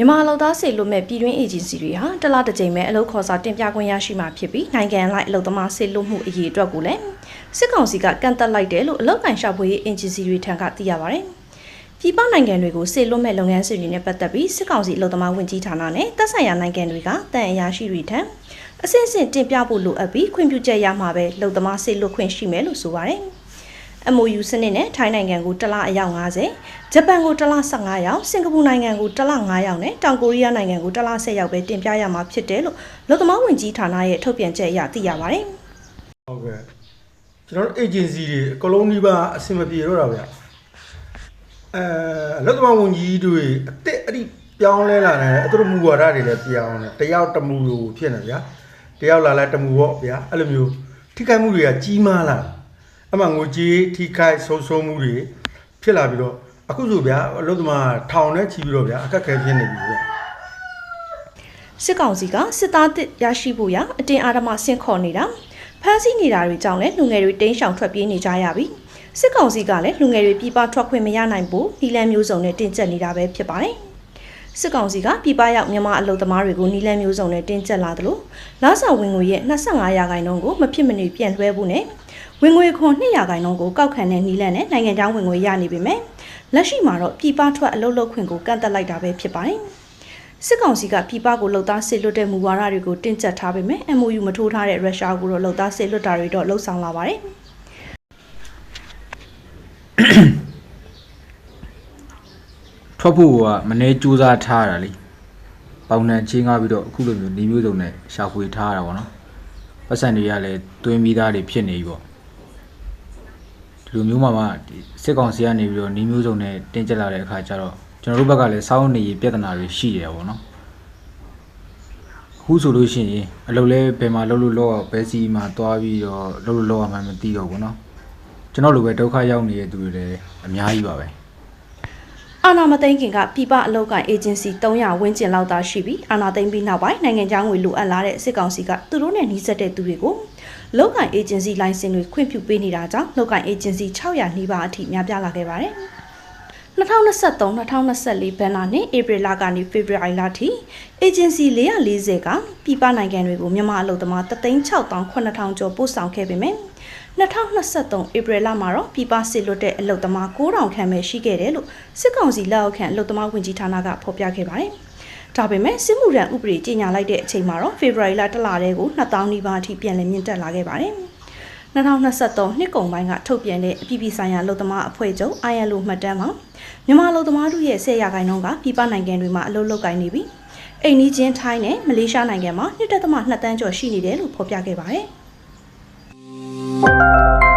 မြန်မာအလုပ်သားစေလွတ်မဲ့ပြည်တွင်းအေဂျင်စီတွေဟာတစ်လတစ်ကြိမ်ပဲအလုပ်ခေါ်စာတင်ပြခွင့်ရရှိမှာဖြစ်ပြီးနိုင်ငံလိုက်အလုပ်သမားစေလွတ်မှုအရေးအတွက်ကိုလည်းစစ်ကောင်စီကကန့်သက်လိုက်တယ်လို့အလုပ်ကိုင်ရှာဖွေရေးအေဂျင်စီတွေထံကသိရပါဗျ။ပြည်ပနိုင်ငံတွေကိုစေလွတ်မဲ့လုပ်ငန်းစုတွေနဲ့ပတ်သက်ပြီးစစ်ကောင်စီအလုပ်သမားဝင်ကြီးဌာနနဲ့သက်ဆိုင်ရာနိုင်ငံတွေကတန်အရာရှိတွေထံအစစ်အစစ်တင်ပြဖို့လိုအပ်ပြီးခွင့်ပြုချက်ရမှာပဲလုပ်သမားစေလွတ်ခွင့်ရှိမယ်လို့ဆိုပါတယ်။ MOU စနစ်နဲ့ထိုင်းနိုင်ငံကိုတစ်လအယောက်90ဂျပန်ကိုတစ်လ15ယောက်စင်ကာပူနိုင်ငံကိုတစ်လ9ယောက်နဲ့တောင်ကိုရီးယားနိုင်ငံကိုတစ်လ10ယောက်ပဲတင်ပြရမှာဖြစ်တယ်လို့လူသမားဝင်ကြီးဌာနရဲ့ထုတ်ပြန်ချက်အရသိရပါတယ်ဟုတ်ကဲ့ကျွန်တော်တို့ agency တွေအကုန်လုံးဒီပါအဆင်မပြေတော့တာဗျအဲအလုပ်သမားဝန်ကြီးတွေအစ်စ်အဲ့ဒီပြောင်းလဲလာတယ်အတူတူမူဝါဒတွေလည်းပြောင်းတယ်တယောက်တစ်မူလိုဖြစ်နေဗျာတယောက်လာလိုက်တစ်မူပေါ့ဗျာအဲ့လိုမျိုးထိခိုက်မှုတွေကကြီးမားလာ အမှငွေကြေးထိခိုက်ဆုံးရှုံးမှုတွေဖြစ်လာပြီးတော့အခုဆိုဗျာအလုပ်သမားထောင်နဲ့ချီပြီးတော့ဗျာအခက်ခဲဖြစ်နေပြီဗျာစစ်ကောင်စီကစစ်သားတစ်ရရှိဖို့ရအတင်းအာဓမ္မဆင့်ခေါ်နေတာဖမ်းဆီးနေတာတွေကြောင့်လည်းလူငယ်တွေတင်းရှောင်ထွက်ပြေးနေကြရပြီစစ်ကောင်စီကလည်းလူငယ်တွေပြည်ပထွက်ခွင့်မရနိုင်ဘူးနီလန်မျိုးစုံနဲ့တင်ကျပ်နေတာပဲဖြစ်ပါတယ် စစ်ကောင်စီကပြည်ပရောက်မြန်မာအလုပ်သမားတွေကိုနီလန်မျိုးစုံနဲ့တင်ကျပ်လာသလိုလာဆောင်ဝင်ငွေရဲ့25ရာခိုင်နှုန်းကိုမဖြစ်မနေပြန်လွှဲဖို့နဲ့ဝင်ငွေခွန်2ရာခိုင်နှုန်းကိုကောက်ခံတဲ့နီလန်နဲ့နိုင်ငံခြားဝင်ငွေရနေပေမဲ့လက်ရှိမှာတော့ပြည်ပထွက်အလုပ်လုပ်ခွင့်ကိုကန့်သက်လိုက်တာပဲဖြစ်ပါတယ်စစ်ကောင်စီကပြည်ပကိုလှုပ်သားစစ်လွတ်တဲ့မူဝါဒတွေကိုတင်ကျပ်ထားပေမဲ့ MOU မထိုးထားတဲ့ရုရှားကိုတော့လှုပ်သားစစ်လွတ်တာတွေတော့လှုပ်ဆောင်လာပါတယ် ထွက်ဖို့ကမနေစူးစမ်းထားတာလေပေါင်နှံချင်းကားပြီးတော့အခုလိုမျိုးနေမျိုးစုံနဲ့ရှာဖွေထားတာပေါ့နော်ပတ်စံတွေကလည်းတွင်းပြီးသားတွေဖြစ်နေပြီပေါ့ဒီလိုမျိုးမှမှဒီစစ်ကောင်စီကနေပြီးတော့နေမျိုးစုံနဲ့တင်ကျက်လာတဲ့အခါကျတော့ကျွန်တော်တို့ဘက်ကလည်းစောင်းနေရပြဿနာတွေရှိတယ်ပေါ့နော်အခုဆိုလို့ရှိရင်အလုပ်လဲဘယ်မှာလုပ်လို့လောက်အောင်ဘယ်စီမှာတွားပြီးတော့လုပ်လို့လောက်အောင်မှမသိတော့ဘူးเนาะကျွန်တော်လိုပဲဒုက္ခရောက်နေတဲ့သူတွေလည်းအများကြီးပါပဲ အာနာမသိန်းခင်ကပြည်ပအလုပ်ကိုင်အေဂျင်စီ300ဝန်းကျင်လောက်သာရှိပြီးအာနာသိန်းပြီးနောက်ပိုင်းနိုင်ငံခြားငွေလိုအပ်လာတဲ့စစ်ကောင်စီကသူတို့နဲ့နှီးစပ်တဲ့သူတွေကိုလောက်ကိုင်အေဂျင်စီလိုင်စင်တွေခွင့်ပြုပေးနေတာကြောင့်လောက်ကိုင်အေဂျင်စီ600နှီးပါအထိများပြားလာခဲ့ပါတယ်။ 2023-2024ဘဏ္ဍာနှစ်ဧပြီလကနေဖေဖော်ဝါရီလထိအေဂျင်စီ440ကပြည်ပနိုင်ငံတွေကိုမြန်မာအလုပ်သမား368,000ကျော်ပို့ဆောင်ခဲ့ပေမဲ့2023ဧပြီလမှာတော့ပြည်ပစစ်လွတ်တဲ့အလုပ်သမား9000ခန့်ပဲရှိခဲ့တယ်လို့စစ်ကောင်စီလက်အောက်ခံအလုပ်သမားဝင်ကြီးဌာနကဖော်ပြခဲ့ပါတယ်။ဒါပေမဲ့စစ်မှုထမ်းဥပဒေကြီးညာလိုက်တဲ့အချိန်မှာတော့ဖေဖော်ဝါရီလတစ်လတည်းကို2000နီးပါးအထိပြန်လည်မြင့်တက်လာခဲ့ပါတယ်။ 2023နှစ်ကုန်ပိုင်းကထုတ်ပြန်တဲ့အပြည်ပြည်ဆိုင်ရာအလုပ်သမားအဖွဲ့ချုပ် ILO မှတ်တမ်းမှာမြန်မာအလုပ်သမားတို့ရဲ့10ရာခိုင်နှုန်းကပြည်ပနိုင်ငံတွေမှာအလုပ်လုပ်ကိုင်နေပြီးအိမ်နီးချင်းထိုင်းနဲ့မလေးရှားနိုင်ငံမှာ1.2တန်းကျော်ရှိနေတယ်လို့ဖော်ပြခဲ့ပါတယ်။